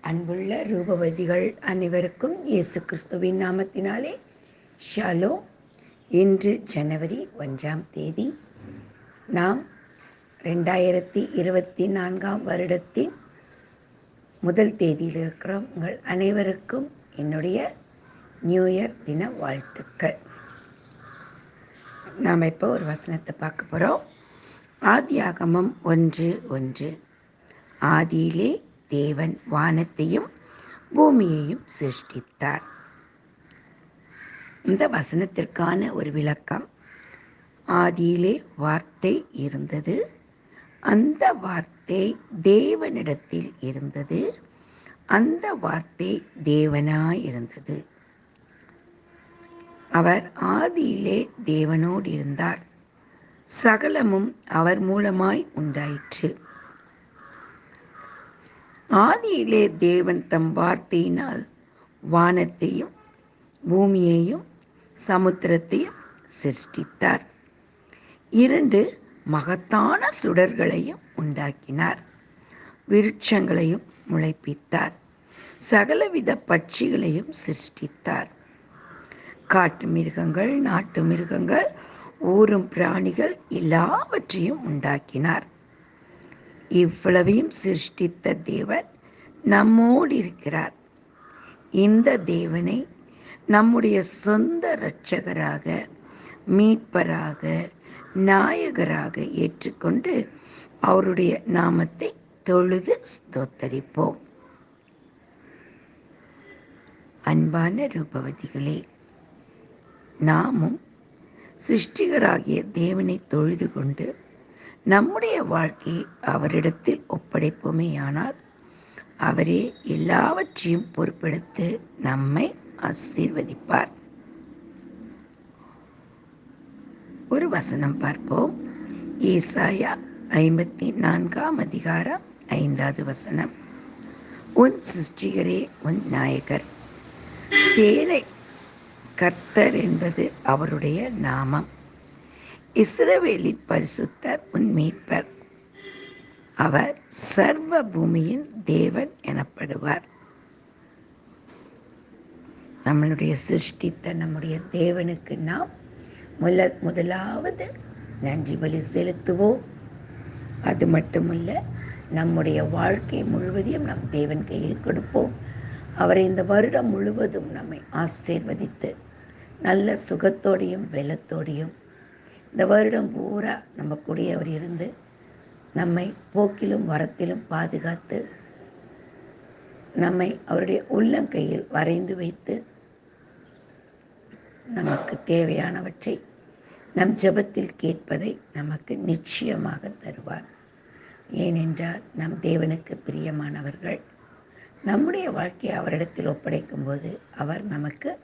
அன்புள்ள ரூபவதிகள் அனைவருக்கும் இயேசு கிறிஸ்துவின் நாமத்தினாலே ஷாலோ இன்று ஜனவரி ஒன்றாம் தேதி நாம் ரெண்டாயிரத்தி இருபத்தி நான்காம் வருடத்தின் முதல் தேதியில் இருக்கிறோம். உங்கள் அனைவருக்கும் என்னுடைய நியூ இயர் தின வாழ்த்துக்கள். நாம் இப்போ ஒரு வசனத்தை பார்க்க போகிறோம் ஆதியாகமம் ஒன்று ஒன்று. ஆதியிலே தேவன் வானத்தையும் பூமியையும் சிருஷ்டித்தார். இந்த வசனத்திற்கான ஒரு விளக்கம் ஆதியிலே வார்த்தை இருந்தது அந்த வார்த்தை தேவனிடத்தில் இருந்தது அந்த வார்த்தை தேவனாய் இருந்தது. அவர் ஆதியிலே தேவனோடு இருந்தார். சகலமும் அவர் மூலமாய் உண்டாயிற்று. ஆதியிலே தேவன் தம் வார்த்தையினால் வானத்தையும் பூமியையும் சமுத்திரத்தையும் சிருஷ்டித்தார். இரண்டு மகத்தான சுடர்களையும் உண்டாக்கினார். விருட்சங்களையும் முளைப்பித்தார். சகலவித பட்சிகளையும் சிருஷ்டித்தார். காட்டு மிருகங்கள் நாட்டு மிருகங்கள் ஊரும் பிராணிகள் எல்லாவற்றையும் உண்டாக்கினார். இவ்வளவையும் சிருஷ்டித்த தேவன் நம்மோடு இருக்கிறார் இந்த தேவனை நம்முடைய சொந்த இரட்சகராக மீட்பராக நாயகராக ஏற்றுக்கொண்டு அவருடைய நாமத்தை தொழுது ஸ்தோத்தரிப்போம். அன்பான ரூபவதிகளே நாமும் சிருஷ்டிகராகிய தேவனை தொழுது கொண்டு நம்முடைய வாழ்க்கையை அவரிடத்தில் ஒப்படைப்போமேயானால் அவரே எல்லாவற்றையும் பொறுப்பெடுத்து நம்மை ஆசீர்வதிப்பார். ஒரு வசனம் பார்ப்போம். ஈசாயா ஐம்பத்தி நான்காம் அதிகாரம் ஐந்தாவது வசனம். உன் சிருஷ்டிகரே உன் நாயகர். சேனை கர்த்தர் என்பது அவருடைய நாமம். இஸ்ரவேலின் பரிசுத்தர் உன் மீட்பர் அவர் சர்வ பூமியின் தேவன் எனப்படுவார். நம்மளுடைய சிருஷ்டித்த நம்முடைய தேவனுக்கு நாம் முல முதலாவது நன்றி பலி செலுத்துவோம். அது மட்டுமல்ல நம்முடைய வாழ்க்கை முழுவதையும் நம் தேவன் கையில் கொடுப்போம். அவரை இந்த வருடம் முழுவதும் நம்மை ஆசீர்வதித்து நல்ல சுகத்தோடையும் வெள்ளத்தோடையும் இந்த வருடம் பூரா நம்ம கூடியவர் இருந்து நம்மை போக்கிலும் வரத்திலும் பாதுகாத்து நம்மை அவருடைய உள்ளங்கையில் வரைந்து வைத்து நமக்கு தேவையானவற்றை நம் ஜபத்தில் கேட்பதை நமக்கு நிச்சயமாக தருவார். ஏனென்றால் நம் தேவனுக்கு பிரியமானவர்கள் நம்முடைய வாழ்க்கையை அவரிடத்தில் ஒப்படைக்கும் போது அவர் நமக்கு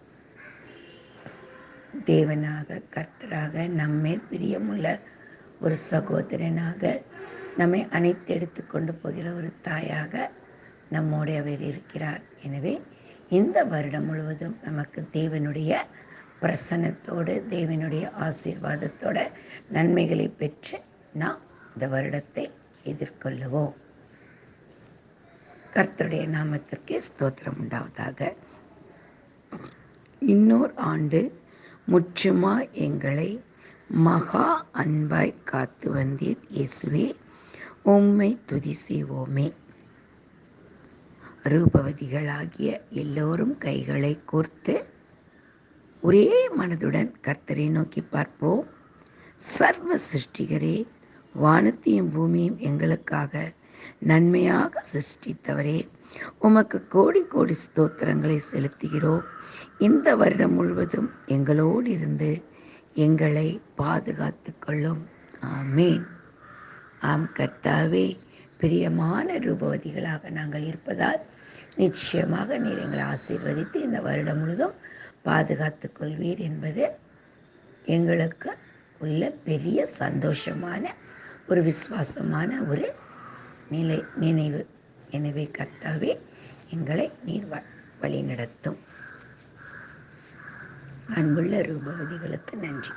தேவனாக கர்த்தராக நம்மை பிரியமுள்ள ஒரு சகோதரனாக நம்மை அனைத்து எடுத்து கொண்டு போகிற ஒரு தாயாக நம்மோடு அவர் இருக்கிறார். எனவே இந்த வருடம் முழுவதும் நமக்கு தேவனுடைய பிரசன்னத்தோடு தேவனுடைய ஆசீர்வாதத்தோட நன்மைகளை பெற்று நாம் இந்த வருடத்தை எதிர்கொள்ளுவோம். கர்த்தருடைய நாமத்திற்கு ஸ்தோத்திரம் உண்டாவதாக. இன்னொரு ஆண்டு முற்றுமா எங்களை மகா அன்பாய் காத்து வந்தீர் இயேசுவே. உம்மை துதி செய்வோமே. ரூபவதிகளாகிய எல்லோரும் கைகளை கோர்த்து ஒரே மனதுடன் கர்த்தரை நோக்கி பார்ப்போம். சர்வ சிருஷ்டிகரே வானத்தையும் பூமியும் எங்களுக்காக நன்மையாக சிருஷ்டித்தவரே. உமக்கு கோடி கோடி ஸ்தோத்திரங்களை செலுத்துகிறோம் இந்த வருடம் முழுவதும் எங்களோடு இருந்து எங்களை பாதுகாத்து கொள்ளும் ஆமேன். ஆம் கர்த்தாவே பிரியமான ரூபவதிகளாக நாங்கள் இருப்பதால் நிச்சயமாக நீர் எங்களை ஆசீர்வதித்து இந்த வருடம் முழுதும் பாதுகாத்து கொள்வீர் என்பது எங்களுக்கு உள்ள பெரிய சந்தோஷமான ஒரு விசுவாசமான ஒரு நிலை நினைவு. எனவே கர்த்தாவே எங்களை நீர் வழி நடத்தும் அன்புள்ள ரூபவதிகளுக்கு நன்றி.